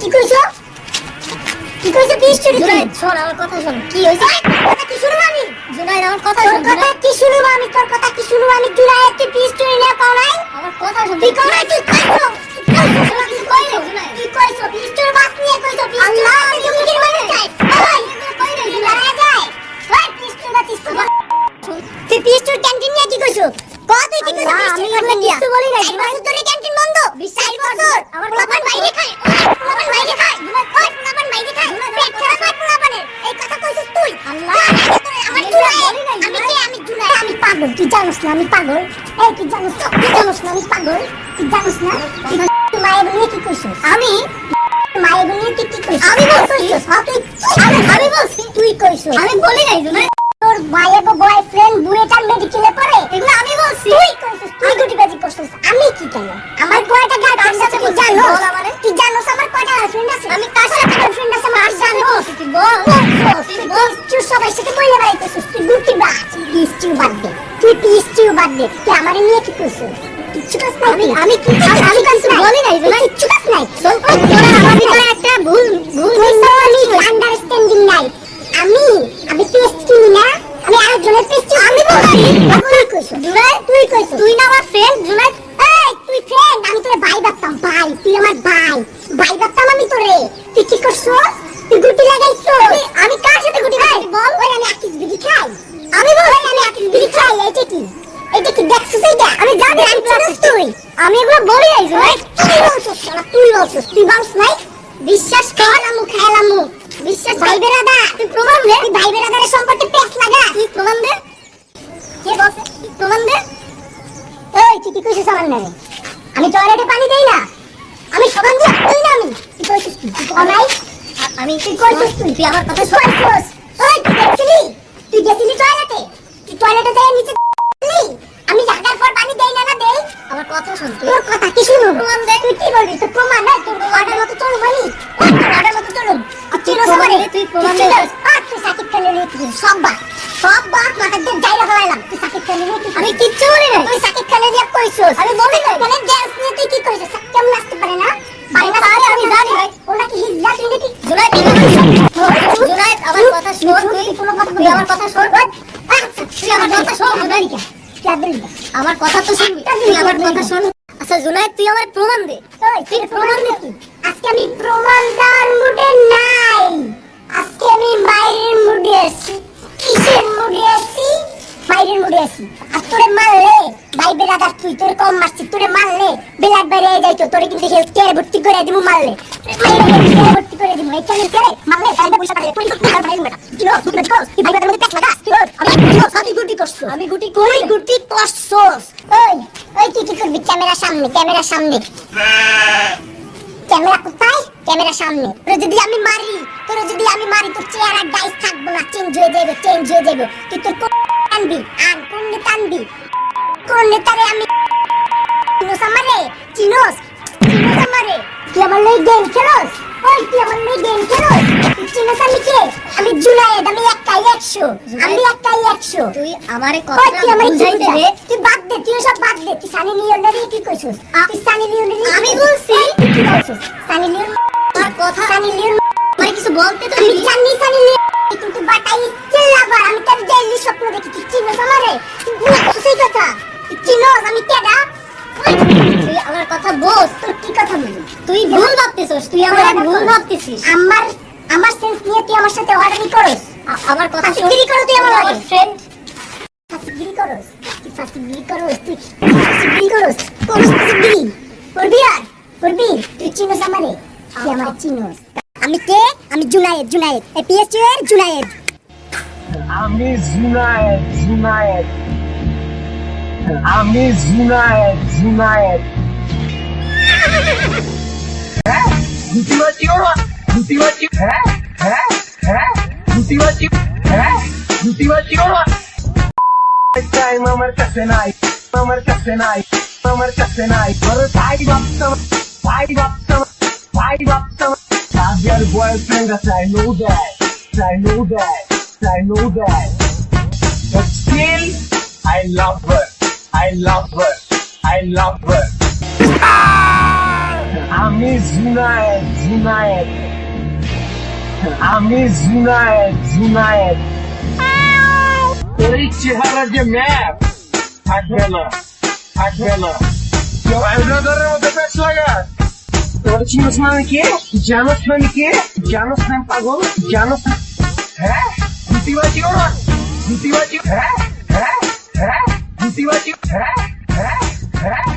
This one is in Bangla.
কি কইছো? কি কইছো পিস চুরি শোন আমার কথা শোন। কি কথা কি শুনব আমি? জুনাইদ আমার কথা শোন কথা কি শুনব আমি? তোর কথা কি শুনব আমি? জুলাই তুই পিস চুরি না পাও নাই? আমার কথা শোন তুই কোন তুই তুই পিস চুরি ক্যান্টিন নিয়ে কি কইছো কত তুই কি কইছো আমি এগুলো কিচ্ছু বলি জুনাইদ। বছর ধরে ক্যান্টিন বন্ধ বিশ্বাস চার বছর আমার পোলাপান বাইরে খায় পোলাপান বাইরে খায় ওই পোলাপান বাইরে খায় পেট খারাপ হয় পোলাপানের এই কথা কইছিস তুই আল্লাহ, আমার জুলাই আমি কে আমি জুলাই আমি পাগল তুই জানিস না আমি পাগল এই তুই জানিস না তুই জানিস না আমি পাগল তুই জানিস না তুই মায়ের নিয়ে কি কইছিস আমি মায়ের নিয়ে তুই কি কইছিস আমি বলছি। হ্যাঁ, আমি বলছি তুই কইছিস আমি বলি নাই জুনাইদ গুটিবাজি আমি কি কেন আমার কয়টা গার্লফ্রেন্ড আছে তুই জানো তুই জানোস আমার কয়টা গার্লফ্রেন্ড আছে? আমি কার সাথে গার্লফ্রেন্ড আছে আমার জানো তুই? বল। তুই বল। তুই সবাই সাথে বলে বেড়াইতেছিস। তুই গুটি বাজ পিস টিউ বাদ দে। তুই পিস টিউ বাদ দে। তুই আমারে নিয়ে কি কইছিস কিচ্ছু কাজ নাই। আমি- কি আমি- কিছু বলি নাই, তুই কিচ্ছু কাজ নাই। তোরা আমার ভিতরে একটা ভুল ভুল আন্ডারস্ট্যান্ডিং নাই। আমি আমি পেস্ট কিনি না। আমি আরেকজনের পেস্ট আমি বলছি তুই কইছ তুই কইছ তুই না আমার ফ্রেন্ড জুনাইদ এই তুই ফ্রেন্ড আমি তোর ভাই ভাবতাম ভাই তুই আমার ভাই। ভাই ভাবতাম আমি তোরে? তুই কি করছ তুই গুটি লাগাইছো আমি কার সাথে গুটি লাগাই বল? ওই আমি আকিস বিড়ি খাই। আমি বল? আমি আকিস বিড়ি খাই। এটা কি? এটা কি? দেখছিস এইটা? আমি জানি আমি চিনিস তুই? আমি এগুলো বলি জুনাইদ তুই বলছিস শালা, তুই বলছিস। তুই বলছ নাই? বিশ্বাস খাওয়ালামু খাইলামু বিশ্বাস ভাই বেরাদা তুই প্রমাণ দে। তুই ভাই বেরাদারের সম্পর্কে পেছ লাগা। তুই প্রমাণ দে। কে বলছে? তুই প্রমাণ দে। এই তুই কি কইছিস আমার নামে। আমি টয়লেটে পানি দেই না। আমি সকাল দিয়ে তুই না আমি তুই কি তুই কও নাই আমি তুই কইছিস তুই তুই আমার কথা তুই কইছিস ওই তুই গেছিলি? তুই গেছিলি টয়লেটে তুই টয়লেটে যাই নিচে? আমি জাগার পর পানি দেই না না দেই? আমার কথা শোন তুই। তোর কথা কি শুনুন প্রমাণ দে। তুই কি বলবি? তোর প্রমাণ নাই তোর ওয়ার্ডের মতো চলুন আমি ওয়ার্ডের মতো চলুন। আর তুই প্রমাণ দে, তুই প্রমাণ তুই দে। আর তুই সাকিব খানের তুই সব বাদ সব বাদ মাথার দিয়ে যাইরা ফেলাইলাম তুই সাকিব খানের আমি কিচ্ছু বলি নাই। তুই সাকিব খানের নিয়ে কইছস। আমি বলি না খানের ড্যান্স নিয়ে তুই কি কইছস? কেমন নাচতে পারে না? পারে না পারে, আমি জানি। ও নাকি হিজলা তুই নাকি? জুনাইদ জুনাইদ আমার কথা শোন। তুই কোনো কথা তুই আমার কথা শোন। আচ্ছা তুই আমার কথা শোন। জুনাইদ কে আমার কথা তো শুনবি তুই আমার কথা শোন। আচ্ছা জুনাইদ তুই আমার প্রমাণ দে। তুই প্রমাণ দে কি? আজকে আমি প্রমাণ দেওয়ার বাইরে তোরে কিন্তু হেলথ কেয়ার ভর্তি করে দিমু মারলে। ভর্তি করে দিমু। মারলে তাহলে পয়সা পাবে তুই তো বেটা কি তুই তুই ভাই মধ্যে লাগা? কি আমি কি গুটি করছ? আমি গুটি করি গুটি করছস ওই ওই তুই কি করবি? ক্যামেরার সামনে ক্যামেরার সামনে। ক্যামেরা কোথায়? ক্যামেরা সামনে। তোর যদি আমি মারি তোর যদি আমি মারি তোর চেহারা গাইস থাকব না। চেঞ্জ হয়ে যাবে চেঞ্জ হয়ে যাবে তুই তোর কোন টানবি আর কোন আনবি? কোন নেতারে আমি চিনোস আমারে চিনোস চিনোস আমারে তুই আমার লই গেম খেলোস ওই তুই আমার লই গেম খেলোস চিনোস আমি কে আমি জুনায়েদ আমি একাই একশো আমি একাই একশো তুই আমারে কথা তুই আমার বুঝাইতে দে তুই বাদ দে তুই সব বাদ দে তুই সানি লিওনের কি কইছিস তুই সানি লিওনের আমি বলছি। তুই কি বলছিস সানি লিওন আমার কথা সানি লিওন আমার কিছু বলতে তো দিবি জানি সানি লিওন কিন্তু বাটাই চিল্লাবার আমি তোর ডেইলি স্বপ্ন দেখি তুই চিনোস আমারে তুই বুঝছিস কথা চিনোস আমি কেডা তুই আমার কথা বোঝ তোর কি কথা বলি? তুই ভুল ভাবতেছিস তুই আমার ভুল ভাবতেছিস। আমার আমার সেন্স নিয়ে তুই আমার সাথে ওয়ার্ডারি করস। আমার কথা শোন। করো তুই আমার লাগে। ফ্রেন্ড ফাঁসিগিরি করস তুই ফাঁসিগিরি করস তুই ফাঁসিগিরি করস। করস ফাঁসিগিরি করবি আর? করবি? তুই চিনোস আমারে? তুই আমার চিনোস। আমি কে? আমি জুনায়েদ জুনায়েদ। এই পিএসইউ এর জুনায়েদ। আমি জুনায়েদ জুনায়েদ। আমি জুনায়েদ জুনায়েদ হ্যাঁ দুটি বাচ্চি ওরা দুটি বাচ্চি হ্যাঁ হ্যাঁ হ্যাঁ দুটি বাচ্চি হ্যাঁ দুটি বাচ্চি ওরা টাইম আমার কাছে নাই আমার কাছে নাই আমার কাছে নাই তোর ভাই ভাবতাম ভাই ভাবতাম ভাই ভাবতাম Have your boyfriend, I know that, I know that, I know that. feel I love her. I love her. I love her. আমি জুনায়েদ জুনায়েদ আমি জুনায়েদ জুনায়েদ এই চেহারা যে ম্যাপ, থাকবে না থাকবে না। কেউ ব্রাদারের মধ্যে প্যাচ লাগা তোর চিনস না আমি কে জানোস না আমি কে জানোস না আমি পাগল জানোস হ্যাঁ? দ্বিতীয়বাজি ওরা দ্বিতীয়বাজি হ্যাঁ? হ্যাঁ? হ্যাঁ? দ্বিতীয়বাজি হ্যাঁ হ্যাঁ হ্যাঁ